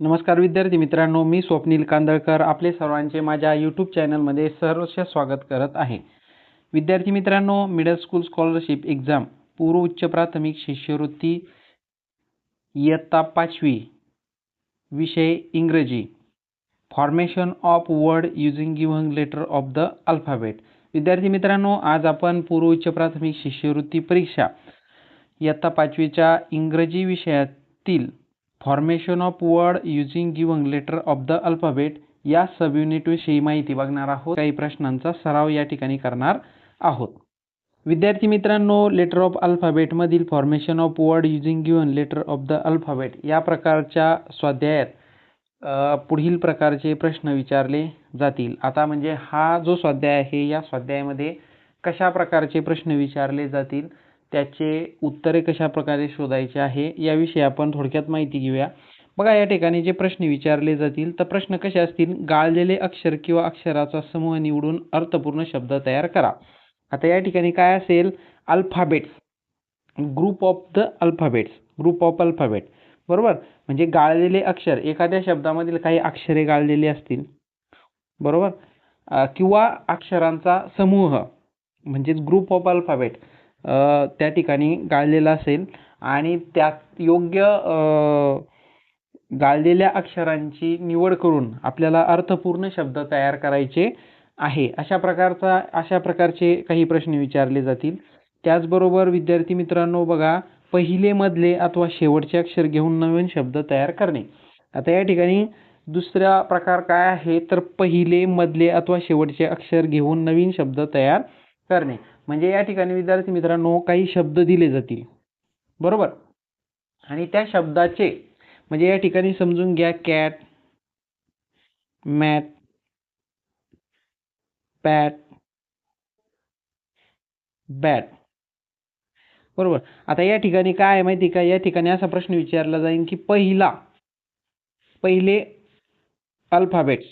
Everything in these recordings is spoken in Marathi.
नमस्कार विद्यार्थी मित्रांनो मी स्वप्नील कांदळकर. आपले सर्वांचे माझ्या यूट्यूब चॅनलमध्ये सहर्ष स्वागत करत आहे. विद्यार्थी मित्रांनो मिडल स्कूल स्कॉलरशिप एक्झाम पूर्व उच्च प्राथमिक शिष्यवृत्ती इयत्ता पाचवी विषय इंग्रजी. Formation of word using given letter of the alphabet विद्यार्थी मित्रांनो आज आपण पूर्व उच्च प्राथमिक शिष्यवृत्ती परीक्षा इयत्ता पाचवीच्या इंग्रजी विषयातील formation of word using given letter of the alphabet या सब युनिटविषयी माहिती बघणार आहोत. काही प्रश्नांचा सराव या ठिकाणी करणार आहोत. विद्यार्थी मित्रांनो letter of अल्फाबेटमधील formation of word using given letter of the alphabet या प्रकारच्या स्वाध्यायात पुढील प्रकारचे प्रश्न विचारले जातील. आता म्हणजे हा जो स्वाध्याय आहे या स्वाध्यायामध्ये कशा प्रकारचे प्रश्न विचारले जातील? त्याचे उत्तरे कशा प्रकारे शोधायचे आहे याविषयी आपण थोडक्यात माहिती घेऊया. बघा या ठिकाणी जे प्रश्न विचारले जातील तर प्रश्न कसे असतील? गाळलेले अक्षर किंवा अक्षराचा समूह निवडून अर्थपूर्ण शब्द तयार करा. आता या ठिकाणी काय असेल? Alphabets. Group of the alphabets. Group of alphabet. बरोबर? म्हणजे गाळलेले अक्षर. एखाद्या शब्दामधील काही अक्षरे गाळलेली असतील. बरोबर? किंवा अक्षरांचा समूह. म्हणजेच ग्रुप ऑफ अल्फाबेट. त्या ठिकाणी गाळलेला असेल. आणि त्यात योग्य गाळलेल्या अक्षरांची निवड करून आपल्याला अर्थपूर्ण शब्द तयार करायचे आहे. अशा प्रकारचा अशा प्रकारचे काही प्रश्न विचारले जातील. त्याचबरोबर विद्यार्थी मित्रांनो बघा पहिले मधले अथवा शेवटचे अक्षर घेऊन नवीन शब्द तयार करणे. आता या ठिकाणी दुसरा प्रकार काय आहे? तर पहिले मधले अथवा शेवटचे अक्षर घेऊन नवीन शब्द तयार करणे. म्हणजे या ठिकाणी विद्यार्थी मित्रांनो काही शब्द दिले जातील. बरोबर? आणि त्या शब्दाचे म्हणजे या ठिकाणी समजून घ्या कॅट मॅट पॅट बॅट बरोबर? आता या ठिकाणी काय आहे माहिती का? या ठिकाणी असा प्रश्न विचारला जाईल की पहिला पहिले अल्फाबेट्स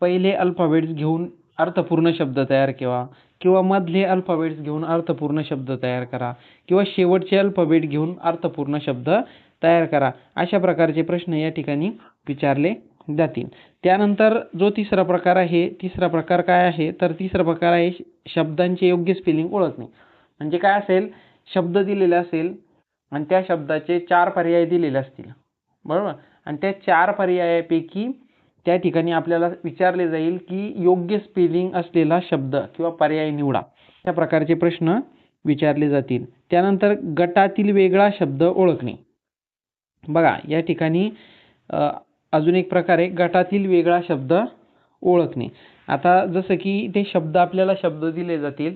पहिले अल्फाबेट्स घेऊन अर्थपूर्ण शब्द तयार किंवा. किंवा मधले अल्फाबेट्स घेऊन अर्थपूर्ण शब्द तयार करा. किंवा शेवटचे अल्फाबेट घेऊन अर्थपूर्ण शब्द तयार करा. अशा प्रकारचे प्रश्न या ठिकाणी विचारले जातील. त्यानंतर जो तिसरा प्रकार आहे तिसरा प्रकार काय आहे? तर तिसरा प्रकार आहे शब्दांचे योग्य स्पेलिंग ओळखणे. म्हणजे काय असेल? शब्द दिलेला असेल आणि त्या शब्दाचे चार पर्याय दिलेले असतील. बरोबर? आणि त्या चार पर्यायापैकी त्या ठिकाणी आपल्याला विचारले जाईल की योग्य स्पेलिंग असलेला शब्द किंवा पर्याय निवडा. त्या प्रकारचे प्रश्न विचारले जातील. त्यानंतर गटातील वेगळा शब्द ओळखणे. बघा या ठिकाणी अजून एक प्रकारे गटातील वेगळा शब्द ओळखणे. आता जसं की ते शब्द आपल्याला शब्द दिले जातील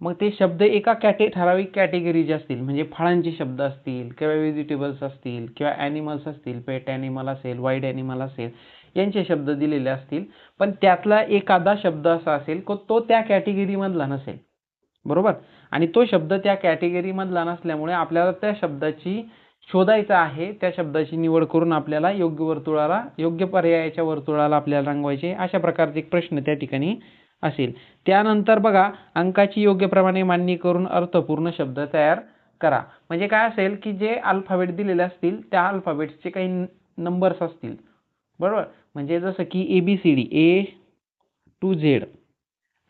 मग ते शब्द एका कॅटे ठराविक कॅटेगरीचे असतील. म्हणजे फळांचे शब्द असतील किंवा व्हेजिटेबल्स असतील किंवा ॲनिमल्स असतील पेट ॲनिमल असेल वाईड ॲनिमल असेल यांचे शब्द दिलेले असतील. पण त्यातला एखादा शब्द असा असेल को तो त्या कॅटेगरीमधला नसेल. बरोबर? आणि तो शब्द त्या कॅटेगरीमधला नसल्यामुळे आपल्याला त्या शब्दाची शोधायचा आहे. त्या शब्दाची निवड करून आपल्याला योग्य वर्तुळाला योग्य पर्यायाच्या वर्तुळाला आपल्याला रंगवायचे अशा प्रकारचे एक प्रश्न त्या ठिकाणी असेल. त्यानंतर बघा अंकाची योग्य प्रमाणे मांडणी करून अर्थपूर्ण शब्द तयार करा. म्हणजे काय असेल की जे अल्फाबेट दिलेले असतील त्या अल्फाबेट्सचे काही नंबर्स असतील. बरोबर? म्हणजे जसं की A B C D A to Z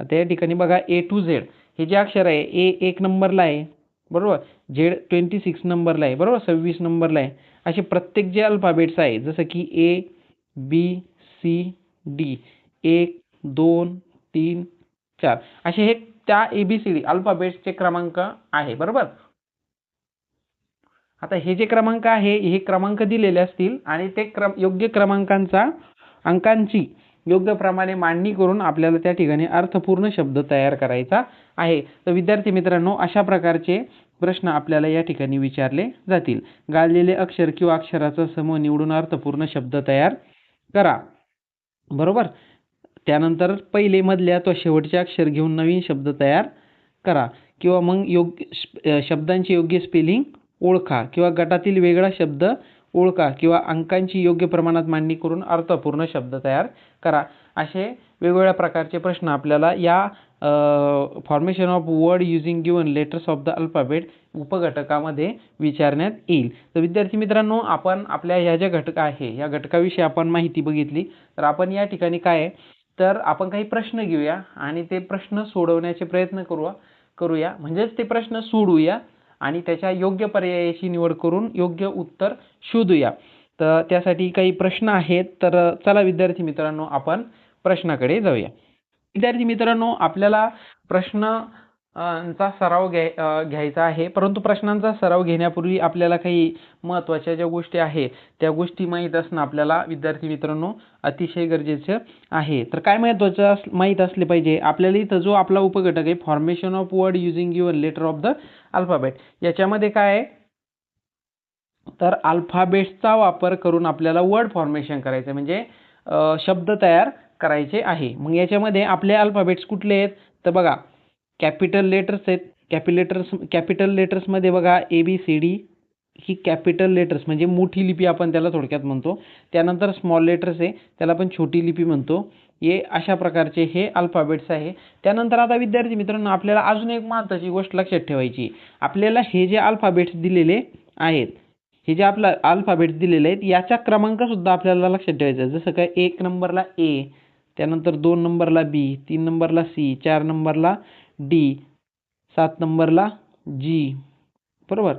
आता या ठिकाणी बघा ए टू झेड हे जे अक्षर आहे ए एक नंबरला आहे. बरोबर? झेड ट्वेंटी सिक्स नंबरला आहे. बरोबर? सव्वीस नंबरला आहे. असे प्रत्येक जे अल्फाबेट्स आहे जसं की ए बी सी डी एक दोन तीन चार. असे हे त्या ए बी सी डी अल्फाबेट्सचे क्रमांक आहे. बरोबर? आता हे जे क्रमांक आहे हे क्रमांक दिलेले असतील आणि ते क्रम योग्य क्रमांकांचा अंकांची योग्य प्रमाणे मांडणी करून आपल्याला त्या ठिकाणी अर्थपूर्ण शब्द तयार करायचा आहे. तर विद्यार्थी मित्रांनो अशा प्रकारचे प्रश्न आपल्याला या ठिकाणी विचारले जातील. गाळलेले अक्षर किंवा अक्षराचा समूह निवडून अर्थपूर्ण शब्द तयार करा. बरोबर? त्यानंतर पहिले मधल्या अथवा शेवटचे अक्षर घेऊन नवीन शब्द तयार करा. किंवा मग योग्य शब्दांची योग्य स्पेलिंग ओळखा किंवा गटातील वेगळा शब्द ओळखा किंवा अंकांची योग्य प्रमाणात मांडणी करून अर्थपूर्ण शब्द तयार करा. असे वेगवेगळ्या प्रकारचे प्रश्न आपल्याला या formation of word using given letters of the alphabet उपघटकामध्ये विचारण्यात येईल. तर विद्यार्थी मित्रांनो आपण आपल्या ह्या ज्या घटक आहे या घटकाविषयी आपण माहिती बघितली तर आपण या ठिकाणी काय आहे? तर आपण काही प्रश्न घेऊया आणि ते प्रश्न सोडवण्याचे प्रयत्न करू करूया. म्हणजेच ते प्रश्न सोडूया आणि त्याच्या योग्य पर्यायाची निवड करून योग्य उत्तर शोधूया. तर त्यासाठी काही प्रश्न आहेत तर चला विद्यार्थी मित्रांनो आपण प्रश्नाकडे जाऊया. विद्यार्थी मित्रांनो आपल्याला प्रश्न चा सराव घ्याय घ्यायचा आहे. परंतु प्रश्नांचा सराव घेण्यापूर्वी आपल्याला काही महत्त्वाच्या ज्या गोष्टी आहे त्या गोष्टी माहीत असणं आपल्याला विद्यार्थी मित्रांनो अतिशय गरजेचं आहे. तर काय महत्त्वाचं माहीत असले पाहिजे? आपल्याला इथं जो आपला उपघटक आहे formation of word using your letter of the alphabet याच्यामध्ये काय आहे? तर अल्फाबेट्सचा वापर करून आपल्याला वर्ड फॉर्मेशन करायचं म्हणजे शब्द तयार करायचे आहे. मग याच्यामध्ये आपले अल्फाबेट्स कुठले आहेत? तर बघा कॅपिटल लेटर्स आहेत. कॅपिलेटर्स कॅपिटल लेटर्समध्ये बघा ए बी सी डी ही कॅपिटल लेटर्स म्हणजे मोठी लिपी आपण त्याला थोडक्यात म्हणतो. त्यानंतर स्मॉल लेटर्स आहे. त्याला आपण छोटी लिपी म्हणतो. हे अशा प्रकारचे हे अल्फाबेट्स आहे. त्यानंतर आता विद्यार्थी मित्रांनो आपल्याला अजून एक महत्त्वाची गोष्ट लक्षात ठेवायची. आपल्याला हे जे अल्फाबेट्स दिलेले आहेत हे जे आपलं अल्फाबेट्स दिलेले आहेत याचा क्रमांकसुद्धा आपल्याला लक्षात ठेवायचा जसं काय एक नंबरला ए त्यानंतर दोन नंबरला बी तीन नंबरला सी चार नंबरला डी सात नंबरला जी बरोबर?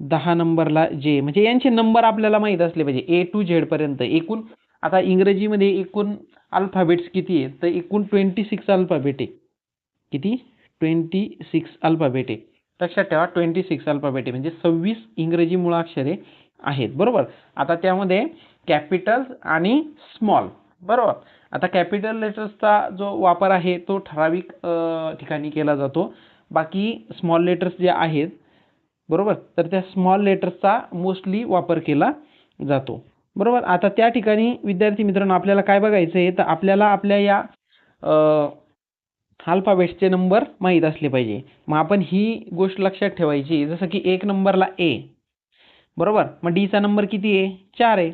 दहा नंबरला जे म्हणजे यांचे नंबर आपल्याला माहीत असले पाहिजे. ए टू झेडपर्यंत एकूण आता इंग्रजीमध्ये एकूण अल्फाबेट्स किती आहेत? तर एकूण ट्वेंटी सिक्स अल्फाबेट आहे. किती? ट्वेंटी सिक्स अल्फाबेट आहे. लक्षात ठेवा ट्वेंटी सिक्स अल्फाबेट आहे. म्हणजे सव्वीस इंग्रजी मुळाक्षरे आहेत. बरोबर? आता त्यामध्ये कॅपिटल्स आणि स्मॉल बरोबर? आता कॅपिटल लेटर्सचा जो वापर आहे तो ठराविक ठिकाणी केला जातो. बाकी स्मॉल लेटर्स जे आहेत बरोबर? तर त्या स्मॉल लेटर्सचा मोस्टली वापर केला जातो. बरोबर? आता त्या ठिकाणी विद्यार्थी मित्रांनो आपल्याला काय बघायचं आहे? तर आपल्याला आपल्या या अल्फाबेट्सचे नंबर माहीत असले पाहिजे. मग आपण ही गोष्ट लक्षात ठेवायची. जसं की एक नंबरला ए बरोबर? मग डीचा नंबर किती आहे? चार आहे.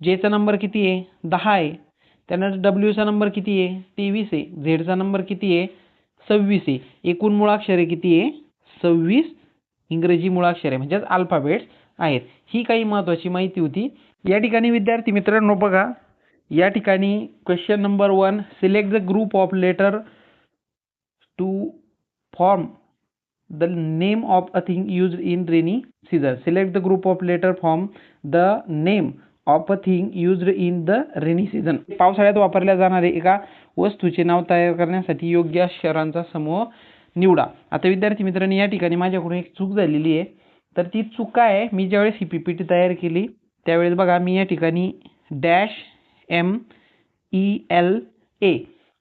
जेचा नंबर किती आहे? दहा आहे. त्यानंतर डब्ल्यूचा नंबर किती आहे? तेवीस आहे. झेडचा नंबर किती आहे? सव्वीस आहे. एकूण मुळाक्षरे किती आहे? सव्वीस. इंग्रजी मुळाक्षरे म्हणजेच अल्फाबेट्स आहेत. ही काही महत्त्वाची माहिती होती. या ठिकाणी विद्यार्थी मित्रांनो बघा या ठिकाणी question number one select the group of letter to form the name of a thing use in rainy season select the group of letter form the name of a thing used in the rainy season पावसाळ्यात वापरल्या जाणारे एका वस्तूचे नाव तयार करण्यासाठी योग्य अक्षरांचा समूह निवडा. आता विद्यार्थी मित्रांनी या ठिकाणी माझ्याकडून एक चूक झालेली आहे. तर ती चूक काय आहे? मी ज्यावेळेस ही पी पी टी तयार केली त्यावेळेस बघा मी या ठिकाणी dash M E L A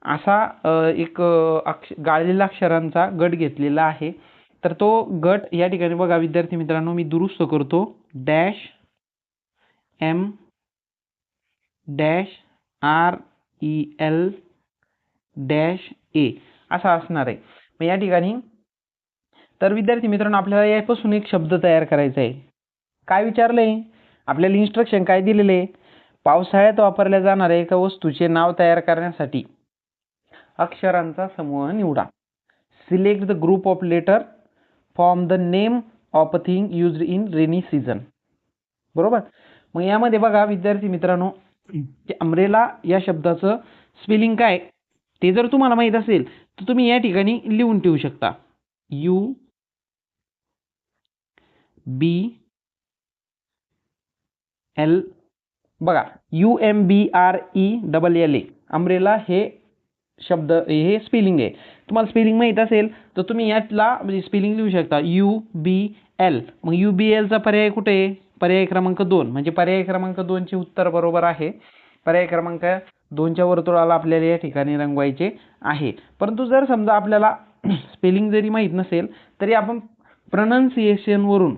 असा एक अक्ष गाळलेला अक्षरांचा गट घेतलेला आहे. तर तो गट या ठिकाणी बघा विद्यार्थी मित्रांनो मी दुरुस्त करतो. Dash M dash R E L dash A असा असणार आहे. मग या ठिकाणी तर विद्यार्थी मित्रांनो आपल्याला यापासून एक शब्द तयार करायचा आहे. काय विचारलंय? आपल्याला इन्स्ट्रक्शन काय दिलेले पावसाळ्यात वापरल्या जाणाऱ्या एका वस्तूचे नाव तयार करण्यासाठी अक्षरांचा समूह निवडा. Select the group of letter form the name of a thing used in rainy season बरोबर? मग यामध्ये बघा विद्यार्थी मित्रांनो अमरेला या शब्दाचं स्पेलिंग काय ते जर तुम्हाला माहीत असेल तर तुम्ही या ठिकाणी लिहून ठेवू शकता. यू बी एल बघा U M B R E double L A umbrella हे शब्द हे स्पेलिंग आहे. तुम्हाला स्पेलिंग माहीत असेल तर तुम्ही यातला म्हणजे स्पेलिंग लिहू शकता. यू बी एल मग यू बी एलचा पर्याय कुठे आहे? पर्याय क्रमांक दोन. म्हणजे पर्याय क्रमांक दोनचे उत्तर बरोबर आहे. पर्याय क्रमांक दोनच्या वर्तुळाला आपल्याला या ठिकाणी रंगवायचे आहे. परंतु जर समजा आपल्याला स्पेलिंग जरी माहीत नसेल तरी आपण प्रनन्सिएशनवरून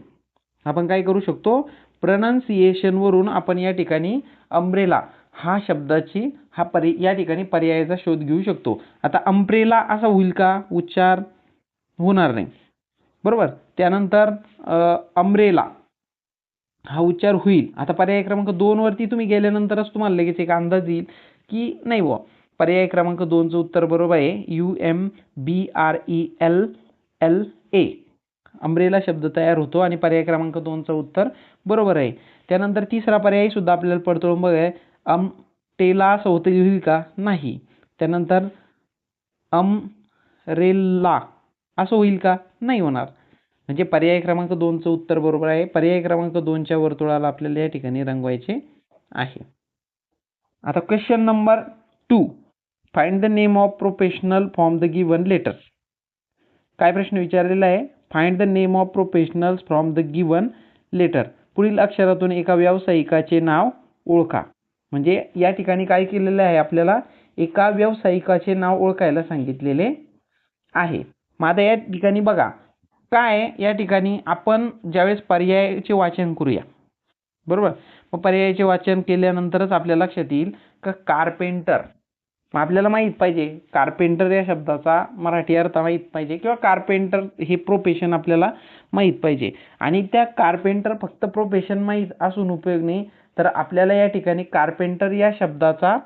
आपण काय करू शकतो? प्रनन्सिएशनवरून आपण या ठिकाणी अम्ब्रेला हा शब्दाची हा परी या ठिकाणी पर्यायाचा शोध घेऊ शकतो. आता अम्ब्रेला असा होईल का? उच्चार होणार नाही. बरोबर? त्यानंतर अम्ब्रेला हा उच्चार होईल. आता पर्याय क्रमांक दोनवरती तुम्ही गेल्यानंतरच तुम्हाला लगेच एक अंदाज येईल की नाही बुवा. पर्याय क्रमांक दोनचं उत्तर बरोबर आहे. U M B R E L L A umbrella शब्द तयार होतो आणि पर्याय क्रमांक दोनचं उत्तर बरोबर आहे. त्यानंतर तिसरा पर्याय सुद्धा आपल्याला पडतळून बघाय अम टेला असं होतं होईल का? नाही. त्यानंतर अम रेल्ला असं होईल का? नाही होणार. म्हणजे पर्याय क्रमांक दोनचं उत्तर बरोबर आहे. पर्याय क्रमांक दोनच्या वर्तुळाला आपल्याला या ठिकाणी रंगवायचे आहे. आता question number two find the name of professional form the given letter काय प्रश्न विचारलेला आहे? Find the name of professionals from the given letter पुढील अक्षरातून एका व्यावसायिकाचे नाव ओळखा. म्हणजे या ठिकाणी काय केलेलं आहे आपल्याला? एका व्यावसायिकाचे नाव ओळखायला सांगितलेले आहे. मग आता या ठिकाणी बघा. काय या ठिकाणी आपण ज्यावेळेस पर्यायाचे वाचन करूया. बरोबर? मग पर्यायाचे वाचन केल्यानंतरच आपल्या लक्षात येईल का? कारपेंटर मग आपल्याला माहीत पाहिजे कार्पेंटर या शब्दाचा मराठी अर्थ माहीत पाहिजे किंवा कार्पेंटर हे प्रोफेशन आपल्याला माहीत पाहिजे. आणि त्या कार्पेंटर फक्त प्रोफेशन माहीत असून उपयोग नाही तर आपल्याला या ठिकाणी कार्पेंटर या शब्दाचा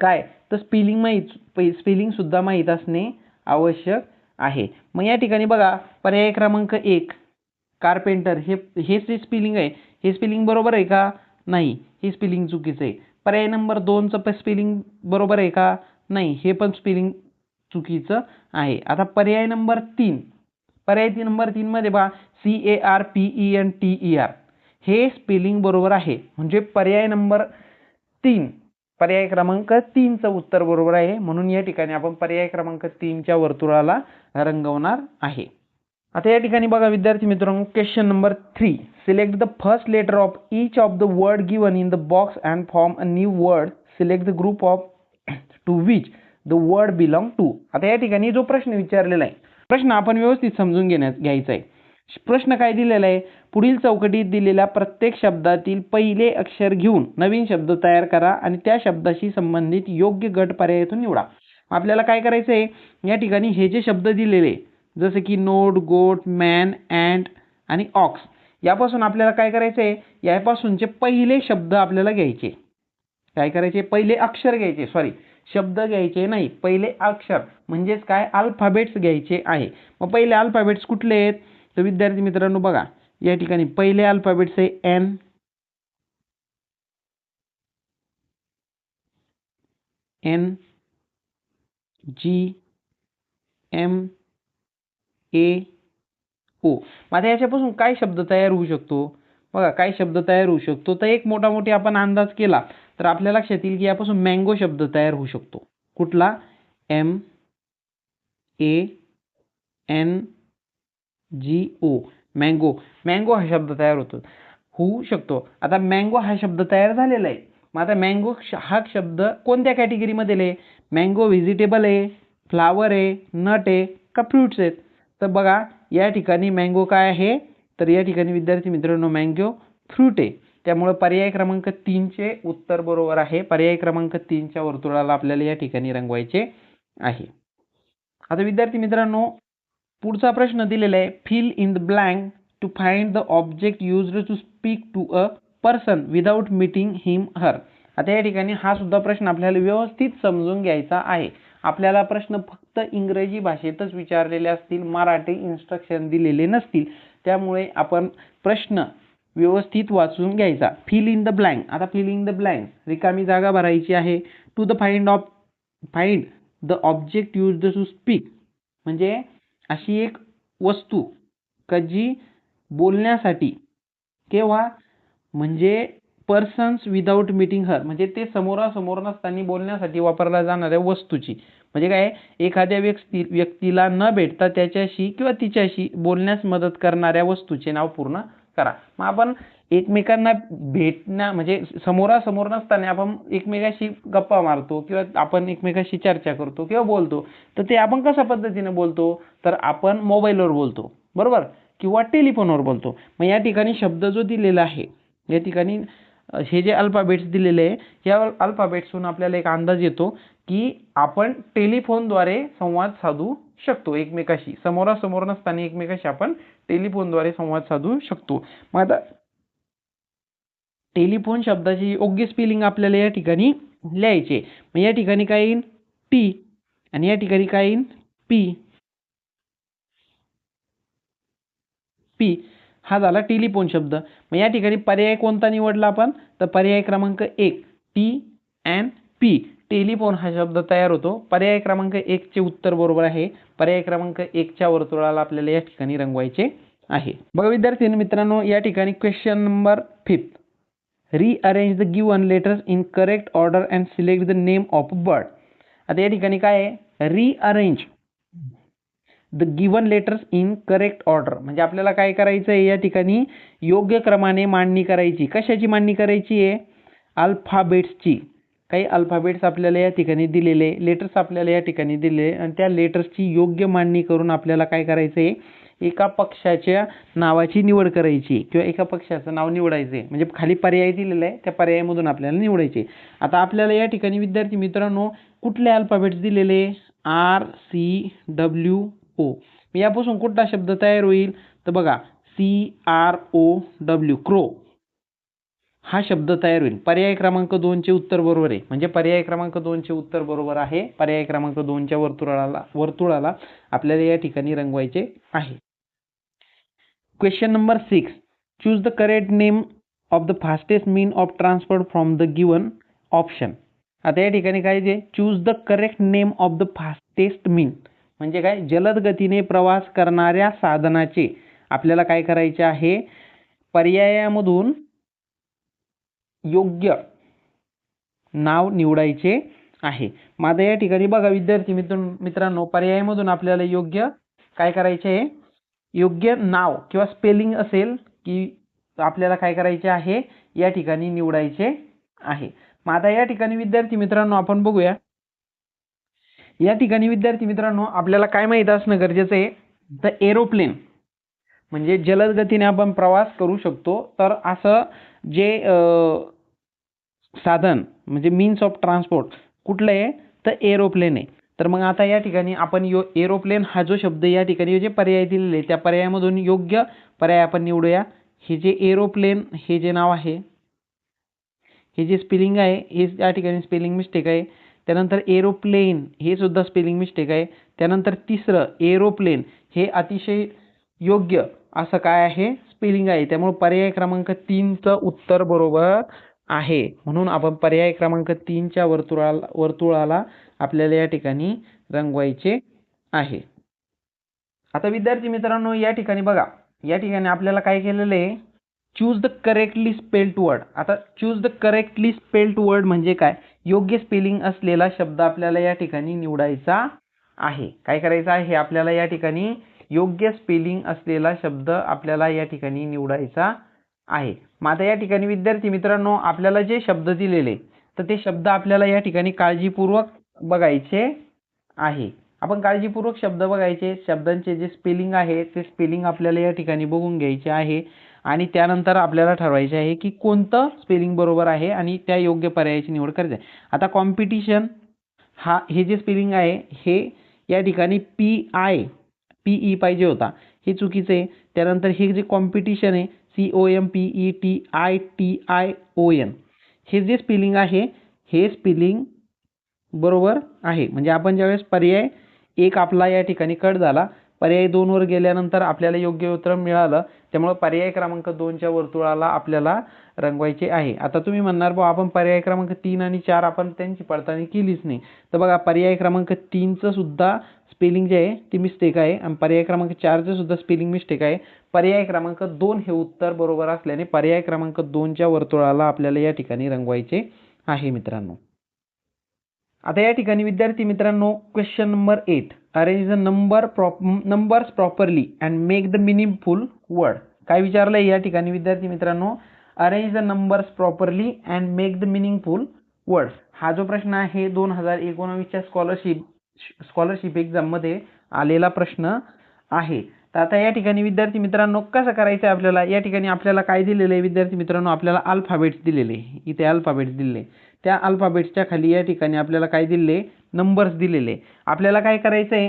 काय? तर स्पेलिंग माहीत स्पेलिंग सुद्धा माहीत असणे आवश्यक आहे. मग या ठिकाणी बघा पर्याय क्रमांक एक कार्पेंटर हे हे जे स्पेलिंग आहे हे स्पेलिंग बरोबर आहे का? नाही. हे स्पेलिंग चुकीचं आहे. पर्याय नंबर दोनचं पण स्पेलिंग बरोबर आहे का? नाही हे पण स्पेलिंग चुकीचं आहे. आता पर्याय नंबर तीन. पर्याय तीन नंबर तीनमध्ये बा C A R P E N T E R हे स्पेलिंग बरोबर आहे. म्हणजे पर्याय नंबर तीन. पर्याय क्रमांक तीनचं उत्तर बरोबर आहे. म्हणून या ठिकाणी आपण पर्याय क्रमांक तीनच्या वर्तुळाला रंगवणार आहे. आता या ठिकाणी बघा विद्यार्थी मित्रांनो question number three select the first letter of each of the word given in the box and form a new word select the group of to which the word belong to आता या ठिकाणी जो प्रश्न विचारलेला आहे प्रश्न आपण व्यवस्थित समजून घेण्यात घ्यायचा आहे. प्रश्न काय दिलेला आहे? पुढील चौकटीत दिलेल्या प्रत्येक शब्दातील पहिले अक्षर घेऊन नवीन शब्द तयार करा आणि त्या शब्दाशी संबंधित योग्य गट पर्यायातून निवडा. आपल्याला काय करायचं आहे या ठिकाणी हे जे शब्द दिलेले जसे की नोट गोट मॅन अँड आणि ऑक्स. यापासून आपल्याला काय करायचं आहे यापासूनचे पहिले शब्द आपल्याला घ्यायचे. काय करायचे? पहिले अक्षर घ्यायचे. सॉरी शब्द घ्यायचे नाही. पहिले अक्षर. म्हणजेच काय? अल्फाबेट्स घ्यायचे आहे. मग पहिले अल्फाबेट्स कुठले आहेत? तर विद्यार्थी मित्रांनो बघा. या ठिकाणी पहिले अल्फाबेट्स आहे N N G M A O. मग आता याच्यापासून काय शब्द तयार होऊ शकतो? बघा काय शब्द तयार होऊ शकतो? तर एक मोठा मोठी आपण अंदाज केला तर आपल्या लक्षात येईल की यापासून मँगो शब्द तयार होऊ शकतो. कुठला? M A N G O. Mango. Mango हा शब्द तयार होतो. होऊ शकतो. आता मँगो हा शब्द तयार झालेला आहे. मग आता मँगो हा शब्द कोणत्या कॅटेगरीमध्ये आहे मँगो व्हेजिटेबल आहे फ्लावर आहे नट आहे का फ्रुट्स आहेत? तर बघा या ठिकाणी मँगो काय आहे? तर या ठिकाणी विद्यार्थी मित्रांनो मँगो फ्रूट आहे. त्यामुळे पर्याय क्रमांक तीनचे उत्तर बरोबर आहे. पर्याय क्रमांक तीनच्या वर्तुळाला आपल्याला या ठिकाणी रंगवायचे आहे. आता विद्यार्थी मित्रांनो पुढचा प्रश्न दिलेला आहे. Fill in the blank to find the object used to speak to a person without meeting him her आता या ठिकाणी हा सुद्धा प्रश्न आपल्याला व्यवस्थित समजून घ्यायचा आहे. आपल्याला प्रश्न फक्त इंग्रजी भाषेतच विचारलेले असतील मराठी इन्स्ट्रक्शन दिलेले नसतील त्यामुळे आपण प्रश्न व्यवस्थित वाचून घ्यायचा. फिल इन द ब्लँक आता फिल इन द ब्लँक रिकामी जागा भरायची आहे. To the find of find the object use the to speak म्हणजे अशी एक वस्तू का जी बोलण्यासाठी केव्हा म्हणजे पर्सन्स विदाऊट मीटिंग हर म्हणजे ते समोरासमोर नसताना बोलण्यासाठी वापरल्या जाणाऱ्या वस्तूची. म्हणजे काय? एखाद्या व्यक्ती व्यक्तीला न भेटता त्याच्याशी किंवा तिच्याशी बोलण्यास मदत करणाऱ्या वस्तूचे नाव पूर्ण करा. मग आपण एकमेकांना भेटण्या म्हणजे समोरासमोर नसताना आपण एकमेकाशी गप्पा मारतो किंवा आपण एकमेकाशी चर्चा करतो किंवा बोलतो तर ते आपण कशा पद्धतीने बोलतो? तर आपण मोबाईलवर बोलतो. बरोबर? किंवा टेलिफोनवर बोलतो. मग या ठिकाणी शब्द जो दिलेला आहे या ठिकाणी हे जे अल्फाबेट्स दिलेले आहे या अल्फाबेट्सहून आपल्याला एक अंदाज येतो की आपण टेलिफोनद्वारे संवाद साधू शकतो एकमेकाशी. समोरासमोर नसताना एकमेकाशी आपण टेलिफोनद्वारे संवाद साधू शकतो. मग आता टेलिफोन शब्दाची योग्य स्पेलिंग आपल्याला या ठिकाणी लिहायचे मग या ठिकाणी काय येईल टी आणि या ठिकाणी काय येईल पी पी हा झाला टेलिफोन शब्द. मग या ठिकाणी पर्याय कोणता निवडला आपण? तर पर्याय क्रमांक एक टी अँड पी टेलिफोन हा शब्द तयार होतो. पर्याय क्रमांक एकचे उत्तर बरोबर आहे. पर्याय क्रमांक एकच्या वर्तुळाला आपल्याला या ठिकाणी रंगवायचे आहे. बघा विद्यार्थी मित्रांनो या ठिकाणी question number fifth rearrange the given letters in correct order and select the name of bird आता या ठिकाणी काय आहे? Rearrange the given letters in correct order म्हणजे आपल्याला काय करायचं आहे या ठिकाणी? योग्य क्रमाने मांडणी करायची. कशाची मांडणी करायची आहे? अल्फाबेट्सची. काही अल्फाबेट्स आपल्याला या ठिकाणी दिलेले लेटर्स आपल्याला या ठिकाणी दिले आणि त्या लेटर्सची योग्य मांडणी करून आपल्याला काय करायचं आहे? एका पक्षाच्या नावाची निवड करायची किंवा एका पक्षाचं नाव निवडायचे म्हणजे खाली पर्याय दिलेला आहे. त्या पर्यायामधून आपल्याला निवडायचे आता आपल्याला या ठिकाणी विद्यार्थी मित्रांनो कुठले अल्फाबेट्स दिलेले आर सी डब्ल्यू हो. ओ यापासून कुठला शब्द तयार होईल? तर बघा C R O W crow हा शब्द तयार होईल. पर्याय क्रमांक दोनचे उत्तर बरोबर आहे. म्हणजे पर्याय क्रमांक दोनचे उत्तर बरोबर आहे. पर्याय क्रमांक दोनच्या वर्तुळाला वर्तुळाला आपल्याला या ठिकाणी रंगवायचे आहे. Question number six choose the correct name of the fastest mean of transport from the given option आता या ठिकाणी काय जे choose the correct name of the fastest mean म्हणजे काय? जलद गतीने प्रवास करणाऱ्या साधनाचे. आपल्याला काय करायचे आहे? पर्यायामधून योग्य नाव निवडायचे आहे. माझं या ठिकाणी बघा विद्यार्थी मित्र मित्रांनो पर्यायामधून आपल्याला योग्य काय करायचे आहे? योग्य नाव किंवा स्पेलिंग असेल की आपल्याला काय करायचे आहे? या ठिकाणी निवडायचे आहे. मग आता या ठिकाणी विद्यार्थी मित्रांनो आपण बघूया. या ठिकाणी विद्यार्थी मित्रांनो आपल्याला काय माहीत असणं गरजेचं आहे? तर एरोप्लेन म्हणजे जलद गतीने आपण प्रवास करू शकतो. तर असं जे साधन म्हणजे मीन्स ऑफ ट्रान्सपोर्ट कुठलं आहे? तर एरोप्लेन आहे. तर मग आता या ठिकाणी आपण यो एरोप्लेन हा जो शब्द या ठिकाणी जे पर्याय दिलेले त्या पर्यायामधून योग्य पर्याय आपण निवडूया. हे जे एरोप्लेन हे जे नाव आहे हे जे स्पेलिंग आहे हे या ठिकाणी स्पेलिंग मिस्टेक आहे. त्यानंतर एरोप्लेन हे सुद्धा स्पेलिंग मिस्टेक आहे. त्यानंतर तिसरं एरोप्लेन हे अतिशय योग्य असं काय आहे? स्पेलिंग आहे. त्यामुळे पर्याय क्रमांक तीनचं उत्तर बरोबर आहे. म्हणून आपण पर्याय क्रमांक तीनच्या वर्तुळाला वर्तुळाला आपल्याला या ठिकाणी रंगवायचे आहे. आता विद्यार्थी मित्रांनो या ठिकाणी बघा. या ठिकाणी आपल्याला काय केलेलं आहे? Choose the correctly spelled word आता choose the correctly spelled word म्हणजे काय? योग्य स्पेलिंग असलेला शब्द आपल्याला या ठिकाणी निवडायचा आहे. काय करायचं आहे? आपल्याला या ठिकाणी योग्य स्पेलिंग असलेला शब्द आपल्याला या ठिकाणी निवडायचा आहे. मग आता या ठिकाणी विद्यार्थी मित्रांनो आपल्याला जे शब्द दिलेले तर ते शब्द आपल्याला या ठिकाणी काळजीपूर्वक बघायचे आहे. आपण काळजीपूर्वक शब्द बघायचे. शब्दांचे जे स्पेलिंग आहे ते स्पेलिंग आपल्याला या ठिकाणी बघून घ्यायचे आहे. आणि त्यानंतर आपल्याला ठरवायचे आहे की कोणतं स्पेलिंग बरोबर आहे आणि त्या योग्य पर्यायाची निवड करायची आहे. आता कॉम्पिटिशन हा हे जे स्पेलिंग आहे हे या ठिकाणी पी आय पी ई पाहिजे होता. हे चुकीचं आहे. त्यानंतर हे जे कॉम्पिटिशन आहे C O M P E T I T I O N हे जे स्पेलिंग आहे हे स्पेलिंग बरोबर आहे. म्हणजे आपण ज्यावेळेस पर्याय एक आपला या ठिकाणी कट झाला पर्याय दोनवर गेल्यानंतर आपल्याला योग्य उत्तर मिळालं त्यामुळे पर्याय क्रमांक दोनच्या वर्तुळाला आपल्याला रंगवायचे आहे. आता तुम्ही म्हणणार भाऊ आपण पर्याय क्रमांक तीन आणि चार आपण त्यांची पडताळणी केलीच नाही. तर बघा पर्याय क्रमांक तीनचं सुद्धा स्पेलिंग जे आहे ती मिस्टेक आहे. आणि पर्याय क्रमांक चारचं सुद्धा स्पेलिंग मिस्टेक आहे. पर्याय क्रमांक दोन हे उत्तर बरोबर असल्याने पर्याय क्रमांक दोनच्या वर्तुळाला आपल्याला या ठिकाणी रंगवायचे आहे मित्रांनो. आता या ठिकाणी विद्यार्थी मित्रांनो question number eight arrange the number prop numbers properly and make the meaningful word काय विचारलंय? या ठिकाणी विद्यार्थी मित्रांनो arrange the numbers properly and make the meaningful words हा जो प्रश्न आहे दोन हजार एकोणावीसच्या स्कॉलरशिप स्कॉलरशिप एक्झाममध्ये आलेला प्रश्न आहे. तर आता या ठिकाणी विद्यार्थी मित्रांनो कसं करायचं आहे आपल्याला? या ठिकाणी आपल्याला काय दिलेलं आहे? विद्यार्थी मित्रांनो आपल्याला अल्फाबेट्स दिलेले इथे अल्फाबेट्स दिलेले त्या अल्फाबेट्सच्या खाली या ठिकाणी आपल्याला काय दिलेले? नंबर्स दिलेले. आपल्याला काय करायचं आहे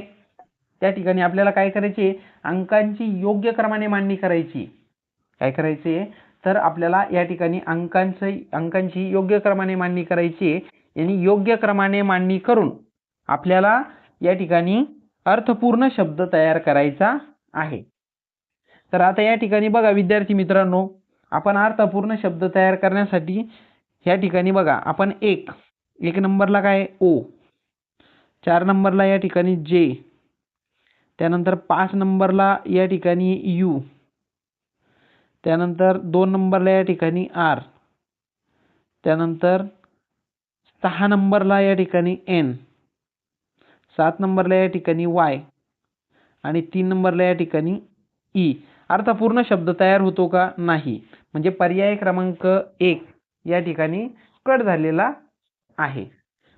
त्या ठिकाणी आपल्याला काय करायचे? अंकांची योग्य क्रमाने मांडणी करायची. काय करायचे? तर आपल्याला या ठिकाणी अंकांचं अंकांची योग्य क्रमाने मांडणी करायची आणि योग्य क्रमाने मांडणी करून आपल्याला या ठिकाणी अर्थपूर्ण शब्द तयार करायचा आहे. तर आता या ठिकाणी बघा विद्यार्थी मित्रांनो आपण अर्थपूर्ण शब्द तयार करण्यासाठी ह्या ठिकाणी बघा आपण एक एक नंबरला काय ओ. चार नंबरला या ठिकाणी जे. त्यानंतर पाच नंबरला या ठिकाणी यू. त्यानंतर दोन नंबरला या ठिकाणी आर. त्यानंतर सहा नंबरला या ठिकाणी एन. सात नंबरला या ठिकाणी वाय. आणि तीन नंबरला या ठिकाणी ई. अर्थपूर्ण शब्द तयार होतो का? नाही. म्हणजे पर्याय क्रमांक एक या ठिकाणी कट झालेला आहे.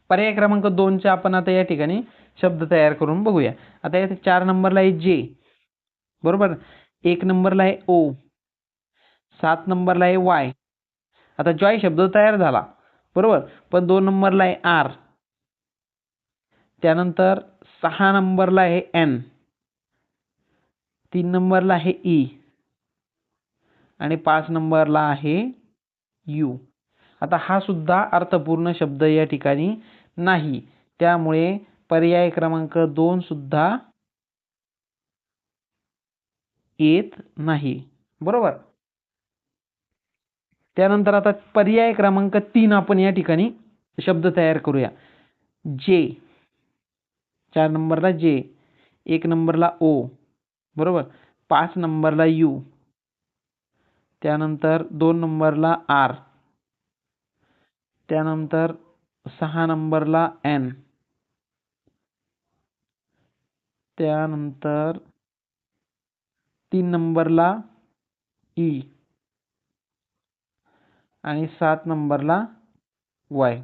पर्याय क्रमांक दोनच्या आपण आता या ठिकाणी शब्द तयार करून बघूया. आता या चार नंबरला आहे जे. बरोबर? एक नंबरला आहे ओ. सात नंबरला आहे वाय. आता जॉय शब्द तयार झाला. बरोबर? पण दोन नंबरला आहे आर. त्यानंतर सहा नंबरला आहे एन. तीन नंबरला आहे ई. आणि पाच नंबरला आहे यू. आता हा सुद्धा अर्थपूर्ण शब्द या ठिकाणी नाही. त्यामुळे पर्याय क्रमांक दोन सुद्धा येत नाही. बरोबर? त्यानंतर आता पर्याय क्रमांक तीन आपण या ठिकाणी शब्द तयार करूया. जे. चार नंबरला जे. एक नंबरला ओ. बरोबर? पाच नंबरला यू. त्यानंतर दोन नंबरला आर. त्यानंतर सहा नंबरला एन त्यानंतर तीन नंबरला ई आणि सात नंबरला वाय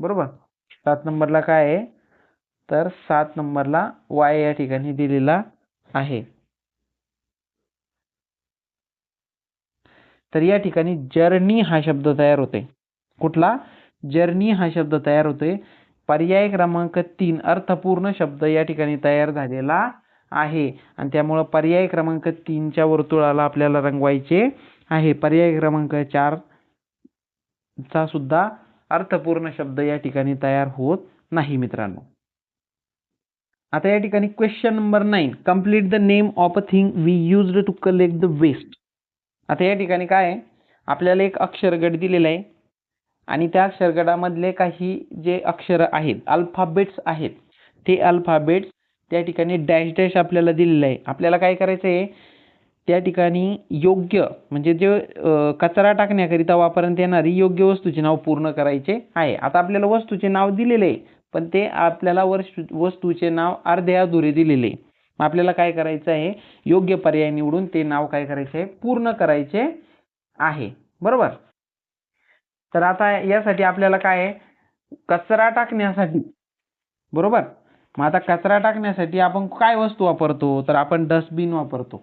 बरोबर? सात नंबरला काय आहे? तर सात नंबरला वाय या ठिकाणी दिलेला आहे. तर या ठिकाणी जर्नी हा शब्द तयार होते कुठला? जर्नी हा शब्द तयार होतोय. पर्याय क्रमांक तीन अर्थपूर्ण शब्द या ठिकाणी तयार झालेला आहे. आणि त्यामुळं पर्याय क्रमांक तीनच्या वर्तुळाला आपल्याला रंगवायचे आहे. पर्याय क्रमांक चार चा सुद्धा अर्थपूर्ण शब्द या ठिकाणी तयार होत नाही मित्रांनो. आता या ठिकाणी question number nine complete the name of a thing we used to collect the waste आता या ठिकाणी काय आहे? आपल्याला एक अक्षरगट दिलेला आहे. आणि त्या अक्षरगटामधले काही जे अक्षर आहेत अल्फाबेट्स आहेत ते अल्फाबेट्स त्या ठिकाणी डॅश डॅश आपल्याला दिलेलं आहे. आपल्याला काय करायचं आहे त्या ठिकाणी योग्य म्हणजे जे कचरा टाकण्याकरिता वापरण्यात येणारी योग्य वस्तूचे नाव पूर्ण करायचे आहे. आता आपल्याला वस्तूचे नाव दिलेले आहे पण ते आपल्याला वर्ष वस्तूचे नाव अर्धे अधुरे दिलेले मग आपल्याला काय करायचं आहे? योग्य पर्याय निवडून ते नाव काय करायचे आहे पूर्ण करायचे आहे. बरोबर? तर आता यासाठी आपल्याला काय आहे? कचरा टाकण्यासाठी. बरोबर? मग आता कचरा टाकण्यासाठी आपण काय वस्तू वापरतो? तर आपण डस्टबिन वापरतो.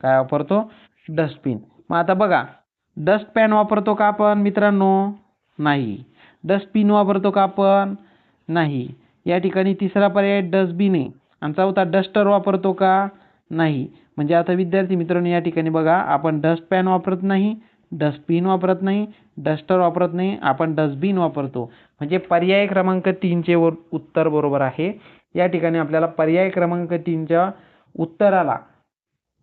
काय वापरतो? डस्टबिन. मग आता बघा डस्टपॅन वापरतो का आपण मित्रांनो? नाही. डस्टबिन वापरतो का आपण? नाही. या ठिकाणी तिसरा पर्याय डस्टबिन आहे. आणि चौथा डस्टर वापरतो का? नाही. म्हणजे आता विद्यार्थी मित्रांनो या ठिकाणी बघा आपण डस्टपॅन वापरत नाही. डस्टबिन वापरत नाही डस्टर वापरत नाही आपण डस्टबिन वापरतो. म्हणजे पर्याय क्रमांक तीनचे वर उत्तर बरोबर आहे. या ठिकाणी आपल्याला पर्याय क्रमांक तीनच्या उत्तराला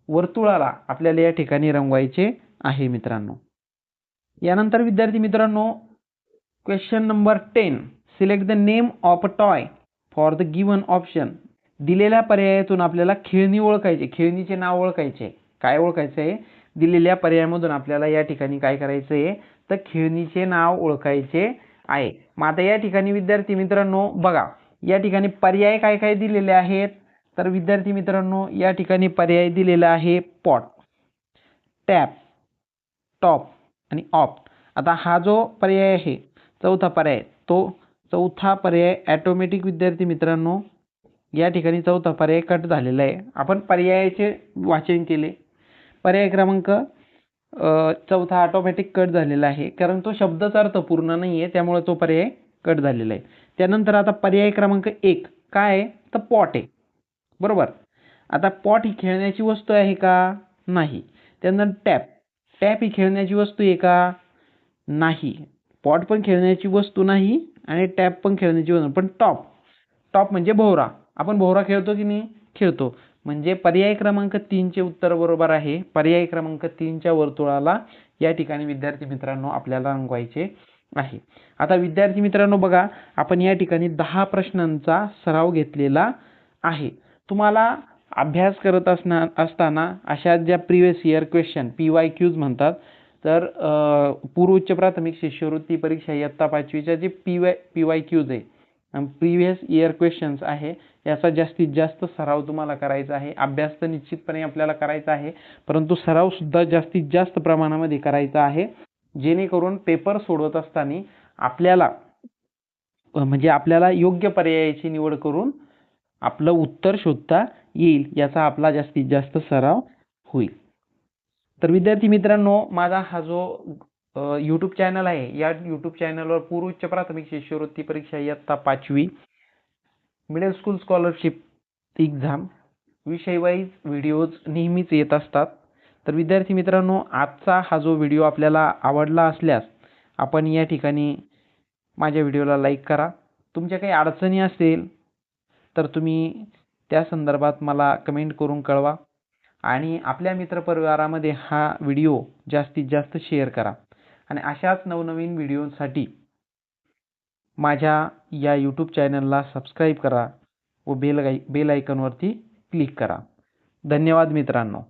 वर्तुळाला आपल्याला या ठिकाणी रंगवायचे आहे मित्रांनो. यानंतर विद्यार्थी मित्रांनो question number ten select the name of a toy for the given option दिलेल्या पर्यायातून आपल्याला खेळणी ओळखायची खेळणीचे नाव ओळखायचे. काय ओळखायचं? आहे दिलेल्या पर्यायामधून आपल्याला या ठिकाणी काय करायचं आहे तर खेळणीचे नाव ओळखायचे आहे. मग आता या ठिकाणी विद्यार्थी मित्रांनो बघा या ठिकाणी पर्याय काय काय दिलेले आहेत? तर विद्यार्थी मित्रांनो या ठिकाणी पर्याय दिलेला आहे पॉट टॅप टॉप आणि ऑप आता हा जो पर्याय आहे चौथा पर्याय तो चौथा पर्याय ॲटोमॅटिक विद्यार्थी मित्रांनो या ठिकाणी चौथा पर्याय कट झालेला आहे. आपण पर्यायाचे वाचन केले. पर्याय क्रमांक चौथा ऑटोमॅटिक कट झालेला आहे. कारण तो शब्दाचा अर्थ पूर्ण नाही आहे त्यामुळे तो पर्याय कट झालेला आहे. त्यानंतर आता पर्याय क्रमांक एक. काय आहे? तर पॉट आहे. बरोबर? आता पॉट ही खेळण्याची वस्तू आहे का? नाही. त्यानंतर टॅप टॅप ही खेळण्याची वस्तू आहे का? नाही. पॉट पण खेळण्याची वस्तू नाही आणि टॅप पण खेळण्याची वस्तू पण टॉप टॉप म्हणजे भोवरा. आपण भोवरा खेळतो की नाही? खेळतो. म्हणजे पर्याय क्रमांक तीनचे उत्तर बरोबर आहे. पर्याय क्रमांक तीनच्या वर्तुळाला या ठिकाणी विद्यार्थी मित्रांनो आपल्याला रंगवायचे आहे. आता विद्यार्थी मित्रांनो बघा आपण या ठिकाणी दहा प्रश्नांचा सराव घेतलेला आहे. तुम्हाला अभ्यास करत असणार असताना अशा ज्या previous year question P Y Qs म्हणतात तर पूर्व उच्च प्राथमिक शिष्यवृत्ती परीक्षा इयत्ता पाचवीच्या जे P Y P Y Qs आहे प्रिव्हियस इयर क्वेश्चन्स आहे. याचा जास्तीत जास्त सराव तुम्हाला करायचा आहे. अभ्यास तर निश्चितपणे आपल्याला करायचा आहे परंतु सराव सुद्धा जास्तीत जास्त प्रमाणामध्ये करायचा आहे. जेणेकरून पेपर सोडवत असताना आपल्याला म्हणजे आपल्याला योग्य पर्यायाची निवड करून आपलं उत्तर शोधता येईल याचा आपला जास्तीत जास्त सराव होईल. तर विद्यार्थी मित्रांनो माझा हा जो यूट्यूब चॅनल आहे. या यूट्यूब चॅनलवर पूर्व उच्च प्राथमिक शिष्यवृत्ती परीक्षा इयत्ता पाचवी. मिडल स्कूल स्कॉलरशिप एक्झाम विषयवाईज व्हिडिओज नेहमीच येत असतात. तर विद्यार्थी मित्रांनो आजचा हा जो व्हिडिओ आपल्याला आवडला असल्यास आपण या ठिकाणी माझ्या व्हिडिओला लाईक करा. तुमच्या काही अडचणी असेल तर तुम्ही त्या संदर्भात मला कमेंट करून कळवा. आणि आपल्या मित्रपरिवारामध्ये हा व्हिडिओ जास्तीत जास्त शेअर करा. आणि अशाच नवनवीन व्हिडिओंसाठी माझ्या या यूट्यूब चॅनलला सबस्क्राईब करा व बेल बेल आयकॉनवरती क्लिक करा. धन्यवाद मित्रांनो.